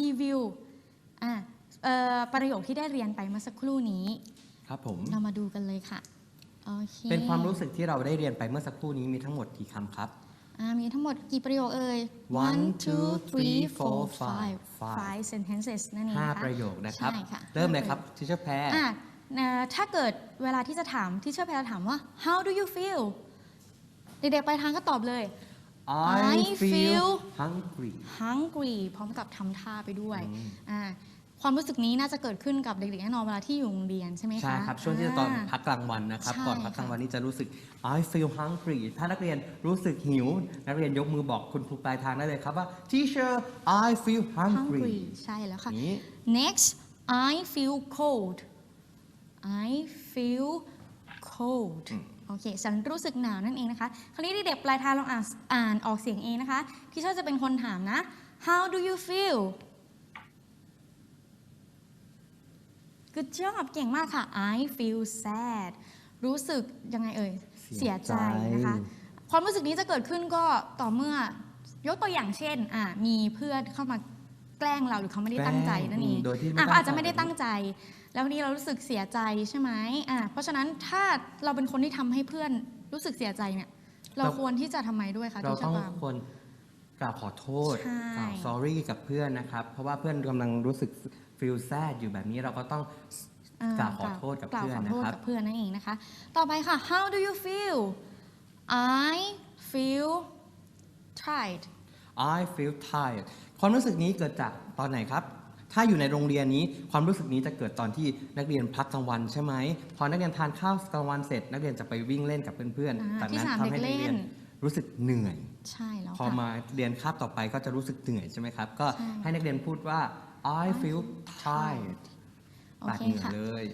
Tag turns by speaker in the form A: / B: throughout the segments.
A: รีวิวอะเอ่อประโยคที่ได้เรียนไปเมื่อสักครู่นี้
B: ครับผม
A: เรามาดูกันเลยค่ะโอเค
B: เป็นความรู้สึกที่เราได้เรียนไปเมื่อสักครู่นี้มีทั้งหมดกี่คำครับ
A: อ่ามีทั้งหมดกี่ประโยคเอ่ย
B: One, two, three, four,
A: four
B: five.
A: five sentences นั่นเอง
B: ห้า
A: ค่ะ
B: ประโยคนะครับ
A: ใช่ค่ะ
B: เริ่มเลยครับทิชเชอร์แพร
A: อะเอ่อถ้าเกิดเวลาที่จะถามที่เชื่อแพรถามว่า how do you feel เด็กๆไปลายทางก็ตอบเลย
B: I
A: I
B: feel
A: feel
B: hungry
A: hungry พร้อมกับทำท่าไปด้วย
B: อืม
A: อ่าความรู้สึกนี้น่าจะเกิดขึ้นกับเด็กๆแน่นอนเวลาที่อยู่โรงเรียนใช่ไหมคะ
B: ใช่ครับ ช่วงที่ตอน
A: อ่า
B: พักกลางวันนะครับ
A: ใช่
B: ก่อนพักกลาง
A: ค่ะ
B: วันนี้จะรู้สึก I feel hungry ถ้านักเรียนรู้สึกหิว นักเรียนยกมือบอกคุณครูปลายทางได้เลยครับว่า Teacher I feel hungry
A: hungry ใช่แล้วค่ะ
B: นี้
A: next I feel cold I feel cold
B: อืม
A: โอเค ฉันรู้สึกหนาวนั่นเองนะคะ คราวนี้เด็กๆปลายทางลองอ่านอ่านออกเสียงเองนะคะ ที่ชอบจะเป็นคนถามนะ How do you feel Good job เก่งมากค่ะ I feel sad รู้สึกยังไงเอ่ย
B: เสี
A: เสีย
B: ย
A: ใจ
B: ใจ
A: นะคะ ความรู้สึกนี้จะเกิดขึ้นก็ต่อเมื่อยกตัวอย่างเช่นอะมีเพื่อนเข้ามาแกล้งเราหรือเขาไม่ได้ตั้งใจนั่นเอง
B: โดยที่ไม่
A: อะ
B: ตั้ง
A: เขาอาจจะ
B: ใจ
A: ไม่ได้ตั้งใจ แล้ววันนี้เรารู้สึกเสียใจใช่ไหมอะเพราะฉะนั้นถ้าเราเป็นคนที่ทำให้เพื่อนรู้สึกเสียใจเนี่ย เราควรที่จะทำไมด้วยคะ
B: เรา
A: ที่ช
B: ต้อง
A: ปาม
B: ควรกล่าวขอโทษ
A: ใช่
B: กล่าว sorry กับเพื่อนนะครับ เพราะว่าเพื่อนกำลังรู้สึก feel sad อยู่แบบนี้เราก็ต้อง
A: อ่
B: กล่าวขอโทษกับ
A: กล่าว
B: เพื่อน
A: ขอโทษ
B: นะครับ
A: กับเพื่อนนั่นเองนะคะ ต่อไปค่ะ how do you feel I feel tired
B: I feel tired ความรู้สึกนี้เกิดจากตอนไหนครับ ถ้าอยู่ในโรงเรียนนี้ความรู้สึกนี้จะเกิดตอนที่นักเรียนพักกลางวันใช่ไหมพอนักเรียนทานข้าวกลางวันเสร็จ นักเรียนจะไปวิ่งเล่นกับเพื่อน
A: อ่า
B: ๆจาก
A: ที่
B: นั้น
A: สนาม
B: ทำให้
A: เด็
B: นั
A: ก
B: ก
A: เล่
B: เรีย
A: น
B: น รู้สึกเหนื่อย
A: ใช่แล้ว
B: พอ
A: ค่ะ
B: มาเรียนคาบต่อไปก็จะรู้สึกเหนื่อยใช่ไหมครับ ก็
A: ใช่
B: ให้นักเรียนพูดว่า I feel tired
A: โอ
B: ปาก
A: เค
B: เหนื่อย
A: ค่ะ
B: เลย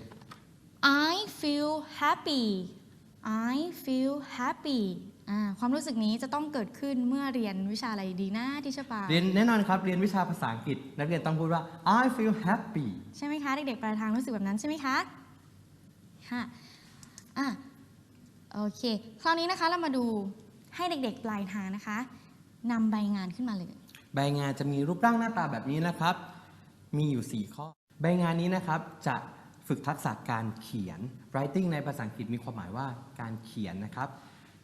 A: I feel happy I feel happy อ่าความรู้สึกนี้จะต้องเกิดขึ้นเมื่อเรียนวิชาอะไรดีนะที่ชปา
B: เรียนแน่นอนครับ เรียนวิชาภาษาอังกฤษ นักเรียนต้องพูดว่า I feel happy
A: ใช่ไหมคะ เด็กๆปลายทางรู้สึกแบบนั้นใช่ไหมคะค่ะอะโอเค คราวนี้นะคะเรามาดูให้เด็กๆปลายทางนะคะนำใบงานขึ้นมาเลย
B: ใบงานจะมีรูปร่างหน้าตาแบบนี้นะครับ มีอยู่ 4 ข้อ ใบงานนี้นะครับจะ ฝึกทักษะการเขียน writing ในภาษาอังกฤษมีความหมายว่าการเขียนนะครับ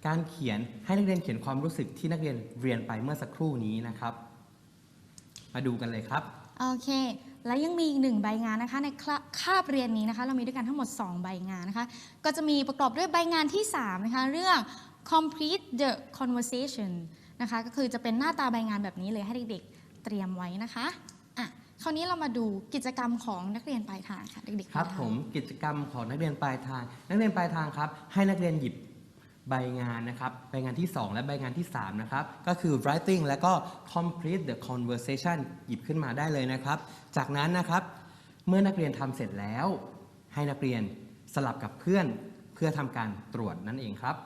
B: การเขียนให้นักเรียนเขียนความรู้สึกที่นักเรียนเรียนไปเมื่อสักครู่นี้นะครับ มาดูกันเลยครับ
A: โอเค แล้วยังมีอีกหนึ่งใบงานนะคะ ในคาคาบเรียนนี้นะคะ เรามีด้วยกันทั้งหมด 2 ใบงานนะคะ ก็จะมีประกอบด้วยใบงานที่ 3 นะคะ เรื่อง complete the conversation นะคะ ก็คือจะเป็นหน้าตาใบงานแบบนี้เลยให้เด็กๆเตรียมไว้นะคะอะ คราวนี้เรามาดูกิจกรรมของนักเรียนปลายทางค่ะเด็กๆ
B: ครับ
A: ปลายทาง
B: ผมกิจกรรมของนักเรียนปลายทาง นักเรียนปลายทางครับ ให้นักเรียนหยิบใบงานนะครับใบงานที่ 2 และใบงานที่ 3 นะครับ ก็คือ writing และก็ complete the conversation หยิบขึ้นมาได้เลยนะครับ จากนั้นนะครับ เมื่อนักเรียนทำเสร็จแล้ว ให้นักเรียนสลับกับเพื่อนเพื่อทำการตรวจนั่นเองครับ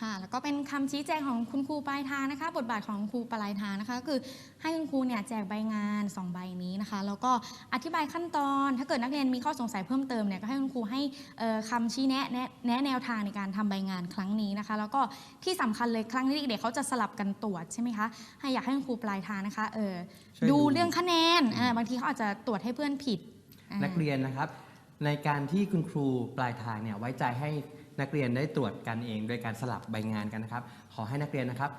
A: ค่ะแล้วก็เป็นคำชี้แจงของคุณครูปลายทางนะคะ บทบาทของครูปลายทางนะคะ ก็คือให้คุณครูเนี่ยแจกใบงาน 2 ใบนี้นะคะ แล้วก็อธิบายขั้นตอน ถ้าเกิดนักเรียนมีข้อสงสัยเพิ่มเติมเนี่ยก็ให้คุณครูให้เอ่อคำชี้แนะแนะแนะแนวทางในการทำใบงานครั้งนี้นะคะ แล้วก็ที่สำคัญเลยครั้งนี้เด็กๆเขาจะสลับกันตรวจใช่ไหมคะให้อยากให้คุณครูปลายทางนะคะเออ
B: ช่วยดู
A: ดูเรื่องคะแนนอ่าบางทีเขาอาจจะตรวจให้เพื่อนผิดอ่า
B: นักเรียนนะครับ ในการที่คุณครูปลายทางเนี่ยไว้ใจให้ นักเรียนได้ตรวจกันเอง โดยการสลับใบงานกันนะครับ ขอให้นักเรียนนะครับ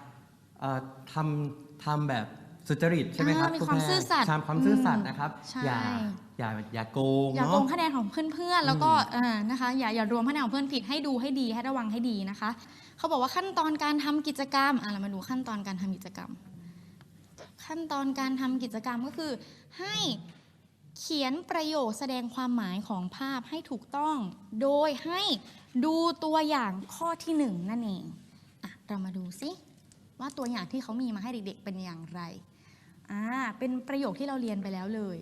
B: เอ่อทำทำแบบสุจริตใช่ไหมครับ
A: อ่ามี
B: ครู
A: ความ
B: แพร
A: ซื่อสัตย์
B: ทำความซื่อสัตย์นะครับ
A: ใช่
B: อย่าอย่าอย่าโกง
A: อย่า
B: เนาะ
A: โกงคะแนนของเพื่อนๆ แล้วก็เอ่อนะคะอย่าอย่ารวมคะแนนของเพื่อนผิดให้ดูให้ดีให้ระวังให้ดีนะคะ เขาบอกว่าขั้นตอนการทำกิจกรรมอะเรามาดูขั้นตอนการทำกิจกรรม ขั้นตอนการทำกิจกรรมก็คือให้ เขียนประโยคแสดงความหมายของภาพให้ถูกต้อง โดยให้ดูตัวอย่างข้อที่หนึ่งนั่นเองอะเรามาดูซิว่าตัวอย่างที่เขามีมาให้เด็กๆเป็นอย่างไรอ่าเป็นประโยคที่เราเรียนไปแล้วเลย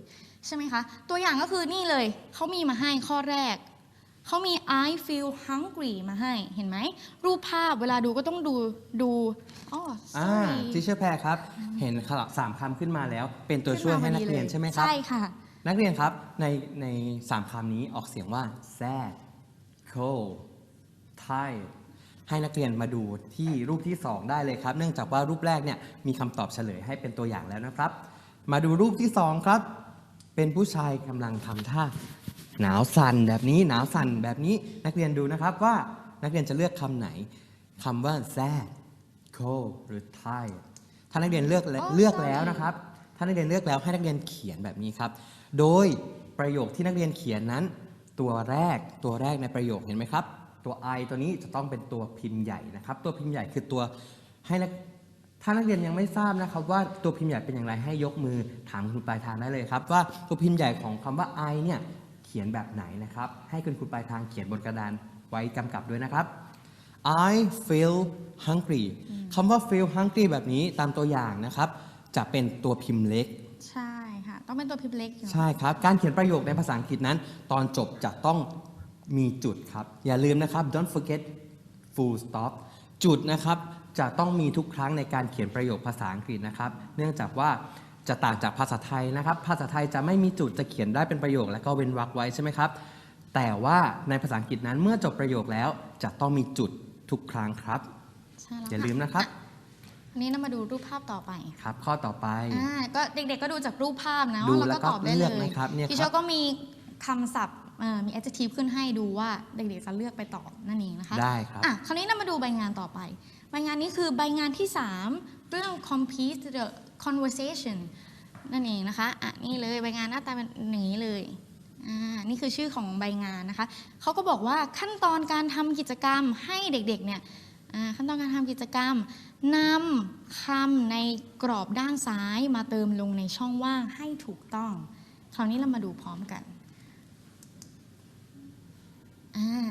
A: ใช่ไหมคะ ตัวอย่างก็คือนี่เลยเขามีมาให้ข้อแรกเขามี I feel hungry มาให้เห็นไหม รูปภาพเวลาดูก็ต้องดูดูอ๋อ
B: อ่า
A: sorry
B: ทิเชอร์แพรครับ เห็นคำสามคำขึ้นมาแล้ว เป็นตัวช่วยให้นักเรียนใช่ไหมครับ
A: ใช่ค่ะ
B: นักเรียนครับในในสามคำนี้ออกเสียงว่า sad cold tired ให้นักเรียนมาดูที่รูปที่ 2 ได้เลยครับ เนื่องจากว่ารูปแรกเนี่ยมีคำตอบเฉลยให้เป็นตัวอย่างแล้วนะครับ มาดูรูปที่ 2 ครับ เป็นผู้ชายกำลังทำท่าหนาวสั่นแบบนี้หนาวสั่นแบบนี้นักเรียนดูนะครับว่านักเรียนจะเลือกคำไหนคำว่า sad cold หรือ tired ถ้านักเรียนเลือกแล้ว
A: Oh,
B: เลือกแล้ว
A: sorry
B: นะครับ ถ้านักเรียนเลือกแล้วให้นักเรียนเขียนแบบนี้ครับ โดยประโยคที่นักเรียนเขียนนั้น ตัวแรกตัวแรกในประโยคเห็นไหมครับ ตัว I ตัวนี้จะต้องเป็นตัวพิมพ์ใหญ่นะครับ ตัวพิมพ์ใหญ่คือตัวให้นักถ้านักเรียนยังไม่ทราบนะครับ ว่าตัวพิมพ์ใหญ่เป็นอย่างไรให้ยกมือถามคุณครูปลายทางได้เลยครับ ว่าตัวพิมพ์ใหญ่ของคำว่า I เนี่ยเขียนแบบไหนนะครับ ให้คุณครูปลายทางเขียนบนกระดานไว้กำกับด้วยนะครับ I feel hungry คำว่า feel hungry แบบนี้ตามตัวอย่างนะครับ จะเป็นตัวพิมพ์เล็ก
A: ใช่ค่ะ ต้องเป็นตัวพิมพ์เล็กอยู่
B: ใช่ครับ การเขียนประโยคในภาษาอังกฤษนั้น ตอนจบจะต้องมีจุดครับ อย่าลืมนะครับ don't forget full stop จุดนะครับจะต้องมีทุกครั้งในการเขียนประโยคภาษาอังกฤษนะครับ เนื่องจากว่าจะต่างจากภาษาไทยนะครับ ภาษาไทยจะไม่มีจุดจะเขียนได้เป็นประโยค แล้วก็เว้นวรรคไว้ใช่ไหมครับ แต่ว่าในภาษาอังกฤษนั้นเมื่อจบประโยคแล้วจะต้องมีจุดทุกครั้งครับ
A: ใช่แล้ว
B: อย่าลืมนะครับ
A: อั นนี้เรามาดูรูปภาพต่อไป
B: ครับ ข้อต่อไป
A: อ่าก็เด็กๆก็ดูจากรูปภาพนะ
B: ดู
A: แล้ว
B: แล้
A: ก็
B: วก็
A: ตอบได้
B: เลื
A: เล
B: อก
A: ย
B: นะครับเนี่ยครับ
A: ทีเชอร์ก็มีคำศัพท์เอ่อมี adjective ขึ้นให้ดูว่าเด็กๆจะเลือกไปตอบนั่นเองนะคะ
B: ได้ครับ
A: อะคราวนี้เรามาดูใบงานต่อไป ใบงานนี้คือใบงานที่ 3 เรื่อง complete the conversation นั่นเองนะคะอะนี่เลยใบงานหน้าตาเป็นอย่างนี้เลยอ่านี่คือชื่อของใบงานนะคะเขาก็บอกว่าขั้นตอนการทำกิจกรรมให้เด็กๆเนี่ยอ่า ขั้นตอนการทำกิจกรรมนำคำในกรอบด้านซ้ายมาเติมลงในช่องว่างให้ถูกต้อง คราวนี้เรามาดูพร้อมกัน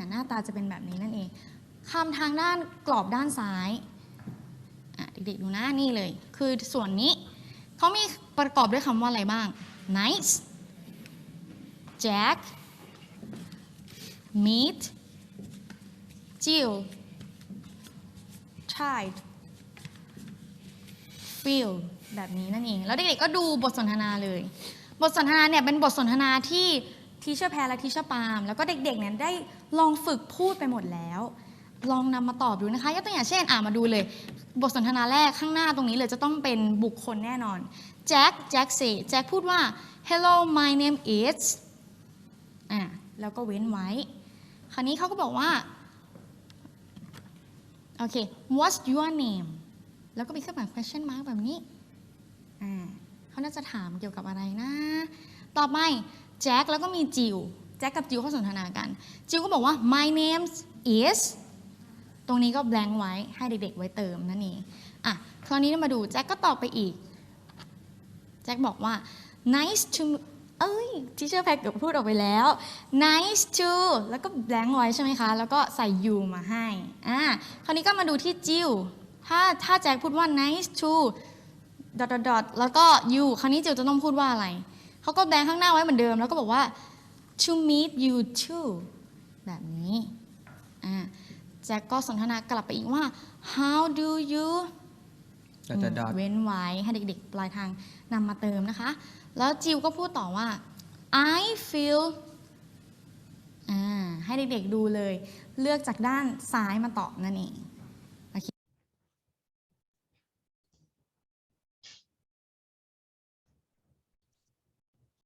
A: หน้าตาจะเป็นแบบนี้นั่นเองคำทางด้านกรอบด้านซ้ายเด็กๆดูนะนี่เลย คือส่วนนี้เขามีประกอบด้วยคำว่าอะไรบ้าง nice jack meet jill tried feel แบบนี้นั่นเอง แล้วเด็กๆก็ดูบทสนทนาเลย บทสนทนาเนี่ยเป็นบทสนทนาที่ทีเชอร์แพรและทีเชอร์ปาล์มแล้วก็เด็กๆเนี่ยได้ลองฝึกพูดไปหมดแล้ว ลองนำมาตอบดูนะคะยกตัวอย่างเช่น อ่ามาดูเลย บทสนทนาแรกข้างหน้าตรงนี้เลยจะต้องเป็นบุคคลแน่นอนแจ็คแจ็คเซแจ็คพูดว่า hello my name is อ่าแล้วก็เว้นไว้ คราวนี้เขาก็บอกว่า โอเค what's your name แล้วก็มีเครื่องหมาย question mark แบบนี้ อ่าเขาน่าจะถามเกี่ยวกับอะไรนะ ต่อไปแจ็คแล้วก็มีจิว แจ็คกับจิวเขาสนทนากัน จิวก็บอกว่า my name is ตรงนี้ก็ blank ไว้ให้เด็กๆ ไว้เติมนั่นเอง อะ คราวนี้เรามาดูแจ็คก็ตอบไปอีก แจ็คบอกว่า nice to เอ้ยทีเชอร์แพคเกือบพูดออกไปแล้ว nice to แล้วก็ blank ไว้ใช่ไหมคะ แล้วก็ใส่ you มาให้อ่าคราวนี้ก็มาดูที่จิวถ้าถ้าแจ็คพูดว่า nice to dot dot dot แล้วก็ you คราวนี้จิวจะต้องพูดว่าอะไร เขาก็แบงค์ข้างหน้าไว้เหมือนเดิม แล้วก็บอกว่า to meet you too แบบนี้อ่าแจ็คก็สนทนากลับไปอีกว่า how do you
B: ดดด
A: เว้นไว้ให้เด็กๆ ปลายทางนำมาเติมนะคะ แล้วจิวก็พูดต่อว่า I feel อ่าให้เด็กๆดูเลย เลือกจากด้านซ้ายมาตอบนั่นเอง